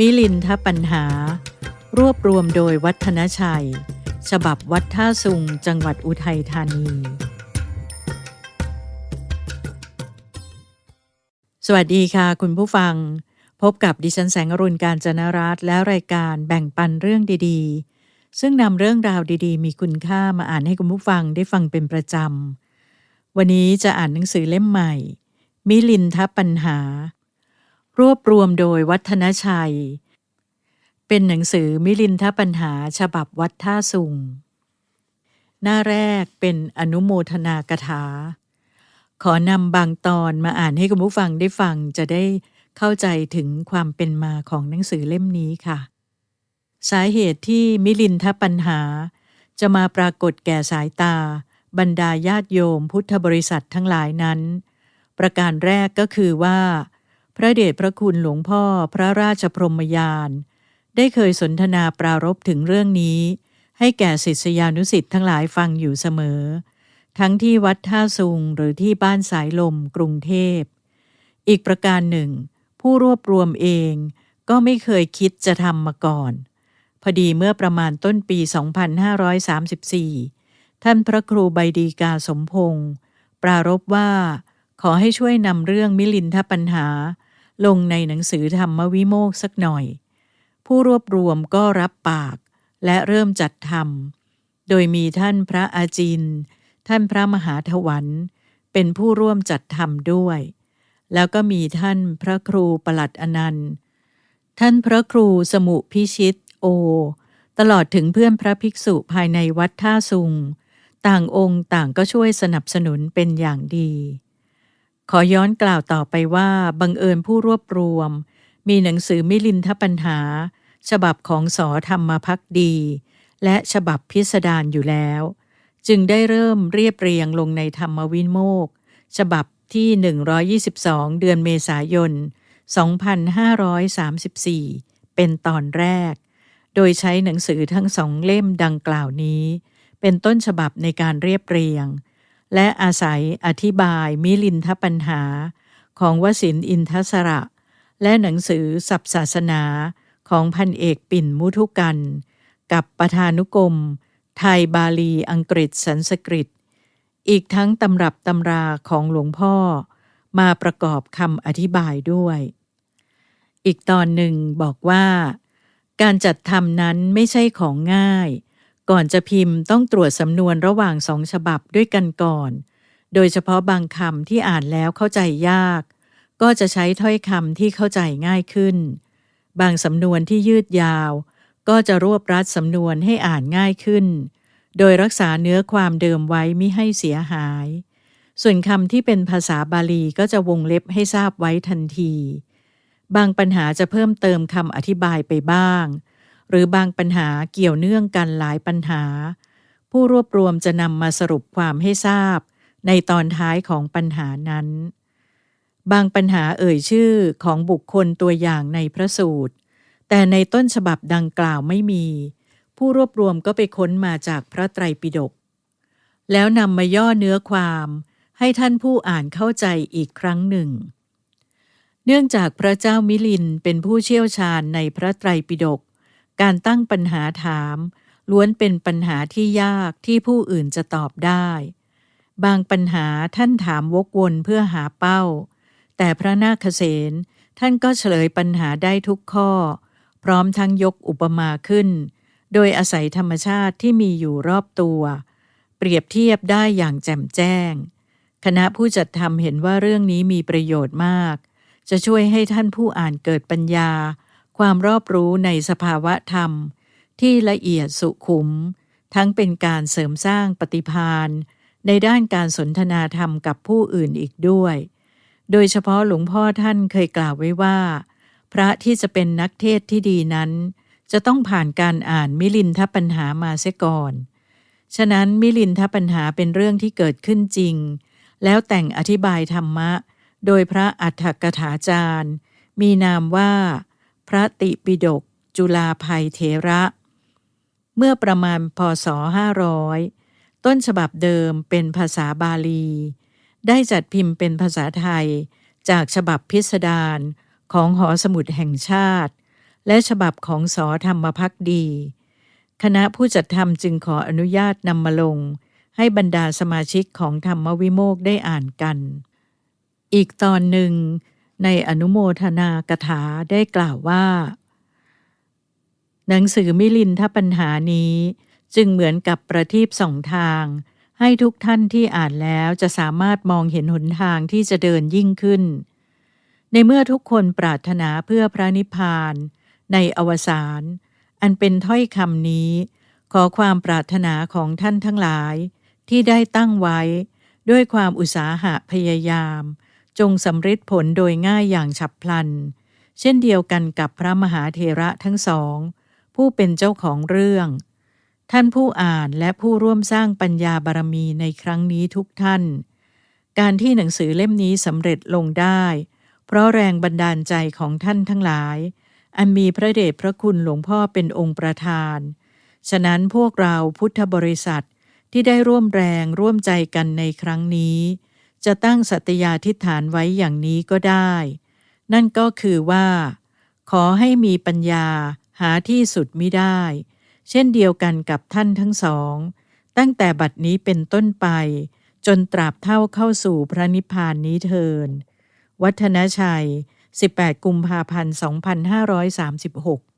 มิลินทปัญหา รวบรวมโดยวัฒนชัย ฉบับวัดท่าสุงจังหวัดอุทัยธานี สวัสดีค่ะคุณผู้ฟัง พบกับดิฉันแสงอรุณการจนรัตและรายการแบ่งปันเรื่องดีๆ ซึ่งนำเรื่องราวดีๆ มีคุณค่ามาอ่านให้คุณผู้ฟังได้ฟังเป็นประจำ วันนี้จะอ่านหนังสือเล่มใหม่ มิลินทปัญหา รวบรวมโดยวัฒนชัย เป็นหนังสือมิลินทปัญหาฉบับวัดท่าสุง หน้าแรกเป็นอนุโมทนากถา ขอนำบางตอนมาอ่านให้คุณผู้ฟังได้ฟังจะได้เข้าใจถึงความเป็นมาของหนังสือเล่มนี้ค่ะ สาเหตุที่มิลินทปัญหา จะมาปรากฏแก่สายตา บรรดาญาติโยมพุทธบริษัททั้งหลายนั้น ประการแรกก็คือว่า พระเดชพระคุณหลวงพ่อพระราชพรหมยาน ได้เคยสนทนาปรารบถึงเรื่องนี้ ให้แก่ศิษยานุสิ์ทั้งหลายฟังอยู่เสมอ ทั้งที่วัดท่าซุงหรือที่บ้านสายลมกรุงเทพ อีกประการหนึ่ง ผู้รวบรวมเองก็ไม่เคยคิดจะทำมาก่อน พอดีเมื่อประมาณต้นปี 2534 ท่านพระครูใบดีกาสมพงศ์ปรารบว่าขอให้ช่วยนำเรื่องมิลินทปัญหา ลงในหนังสือธรรมวิโมกข์สักหน่อย ผู้รวบรวมก็รับปาก และเริ่มจัดทำโดยมีท่านพระอาจิน ท่านพระมหาถวันเป็นผู้ร่วมจัดทำด้วย แล้วก็มีท่านพระครูประหลัดอนันต์ ท่านพระครูสมุพิชิตโอ ตลอดถึงเพื่อนพระภิกษุภายในวัดท่าสุง ต่างองค์ต่างก็ช่วยสนับสนุนเป็นอย่างดี ขอย้อนกล่าวต่อไปว่า บังเอิญผู้รวบรวม มีหนังสือมิลินทปัญหา ฉบับของสอธรรมพักดี และฉบับพิสดารอยู่แล้ว จึงได้เริ่มเรียบเรียงลงในธรรมวินโมก ฉบับที่ 122 เดือนเมษายน 2534 เป็นตอนแรก โดยใช้หนังสือทั้งสองเล่มดังกล่าวนี้ เป็นต้นฉบับในการเรียบเรียง และอาศัยอธิบายมิลินทปัญหาของวสินอินทสระ และหนังสือสับศาสนาของพันเอกปิ่นมุทุกัน กับประธานุกรม ไทยบาลีอังกฤษสันสกฤต อีกทั้งตำรับตำราของหลวงพ่อ มาประกอบคำอธิบายด้วย อีกตอนหนึ่งบอกว่า การจัดทำนั้นไม่ใช่ของง่าย ก่อนจะพิมพ์ต้องตรวจสำนวนระหว่างสองฉบับด้วยกันก่อน โดยเฉพาะบางคำที่อ่านแล้วเข้าใจยาก ก็จะใช้ถ้อยคำที่เข้าใจง่ายขึ้น บางสำนวนที่ยืดยาว ก็จะรวบรัดสำนวนให้อ่านง่ายขึ้น โดยรักษาเนื้อความเดิมไว้ไม่ให้เสียหาย ส่วนคำที่เป็นภาษาบาลีก็จะวงเล็บให้ทราบไว้ทันที บางปัญหาจะเพิ่มเติมคำอธิบายไปบ้าง รือบางปัญหาเกี่ยวเนื่องกันหลายปัญหา ผู้รวบรวมจะนำมาสรุปความให้ทราบ ในตอนท้ายของปัญหานั้น บางปัญหาเอ่ยชื่อของบุคคลตัวอย่างในพระสูตร แต่ในต้นฉบับดังกล่าวไม่มี ผู้รวบรวมก็ไปค้นมาจากพระไตรปิฎกแล้วนำมาย่อเนื้อความให้ท่านผู้อ่านเข้าใจอีกครั้งหนึ่ง เนื่องจากพระเจ้ามิลินเป็นผู้เชี่ยวชาญในพระไตรปิฎก การตั้งปัญหาถาม ล้วนเป็นปัญหาที่ยากที่ผู้อื่นจะตอบได้ บางปัญหาท่านถามวกวนเพื่อหาเป้า แต่พระนาคเษนท่านก็เฉลยปัญหาได้ทุกข้อ พร้อมทั้งยกอุปมาขึ้น โดยอาศัยธรรมชาติที่มีอยู่รอบตัว เปรียบเทียบได้อย่างแจ่มแจ้ง คณะผู้จัดทำเห็นว่าเรื่องนี้มีประโยชน์มาก จะช่วยให้ท่านผู้อ่านเกิดปัญญา ความรอบรู้ในสภาวะธรรม ที่ละเอียดสุขุม ทั้งเป็นการเสริมสร้างปฏิพานในด้านการสนทนาธรรมกับผู้อื่นอีกด้วย โดยเฉพาะหลวงพ่อท่านเคยกล่าวไว้ว่า พระที่จะเป็นนักเทศที่ดีนั้น จะต้องผ่านการอ่านมิลินทปัญหามาเสียก่อน ฉะนั้นมิลินทปัญหาเป็นเรื่องที่เกิดขึ้นจริง แล้วแต่งอธิบายธรรมะ โดยพระอัฏฐกถาจารย์ มีนามว่า พระติปิฎกจุลาภัยเถระ เมื่อประมาณพศ 500 ต้นฉบับเดิมเป็นภาษาบาลี ได้จัดพิมพ์เป็นภาษาไทยจากฉบับพิสดารของหอสมุดแห่งชาติ และฉบับของสอธรรมพักดี คณะผู้จัดทำจึงขออนุญาตนำมาลง ให้บรรดาสมาชิกของธรรมวิโมกได้อ่านกัน อีกตอนหนึ่ง ในอนุโมทนากถาได้กล่าวว่า หนังสือมิลินทปัญหานี้ จึงเหมือนกับประทีปสองทาง ให้ทุกท่านที่อ่านแล้วจะสามารถมองเห็นหนทางที่จะเดินยิ่งขึ้น ในเมื่อทุกคนปรารถนาเพื่อพระนิพพาน ในอวสานอันเป็นถ้อยคำนี้ ขอความปรารถนาของท่านทั้งหลาย ที่ได้ตั้งไว้ด้วยความอุตสาหะพยายาม จงสำเร็จผลโดยง่ายอย่างฉับพลัน เช่นเดียวกันกับพระมหาเถระทั้งสอง ผู้เป็นเจ้าของเรื่อง ท่านผู้อ่านและผู้ร่วมสร้างปัญญาบารมีในครั้งนี้ทุกท่าน การที่หนังสือเล่มนี้สำเร็จลงได้ เพราะแรงบันดาลใจของท่านทั้งหลาย อันมีพระเดชพระคุณหลวงพ่อเป็นองค์ประธาน ฉะนั้นพวกเราพุทธบริษัทที่ได้ร่วมแรงร่วมใจกันในครั้งนี้ จะตั้งสัตยาธิฐานไว้อย่างนี้ก็ได้ นั่นก็คือว่า ขอให้มีปัญญาหาที่สุดไมิได้ เช่นเดียวกันกับท่านทั้งสอง ตั้งแต่บัดนี้เป็นต้นไป จนตราบเท่าเข้าสู่พระนิพพานนี้เทิน วัฒนชัย 18 กุมภาพันธ์ 2536